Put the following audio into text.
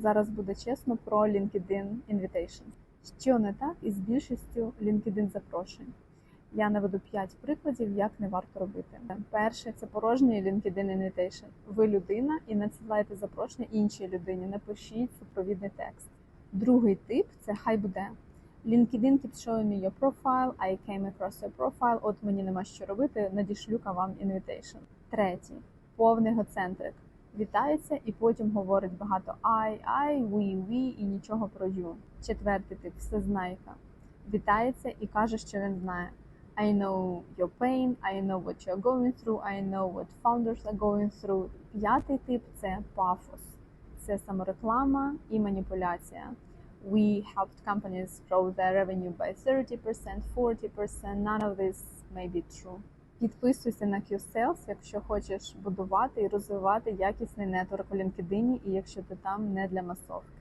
Зараз буде чесно про LinkedIn Invitation. Що не так із більшістю LinkedIn запрошень? Я наведу 5 прикладів, як не варто робити. Перше це порожній LinkedIn Invitation. Ви людина і надсилаєте запрошення іншій людині. Напишіть супровідний текст. Другий тип це хай буде. LinkedIn keeps showing me your profile, I came across your profile, от мені нема що робити, надішлю-ка вам invitation. Третій повний гоцентрик. Вітається і потім говорить багато I, I, we, we і нічого про you. Четвертий тип всезнайка. Вітається і каже, що він знає. I know your pain, I know what you're going through, I know what founders are going through. П'ятий тип це пафос. Це самореклама і маніпуляція. We helped companies grow their revenue by 30%, 40%. None of this may be true. Підписуйся на QSales, якщо хочеш будувати і розвивати якісний нетворк у LinkedIn, і якщо ти там не для масовки.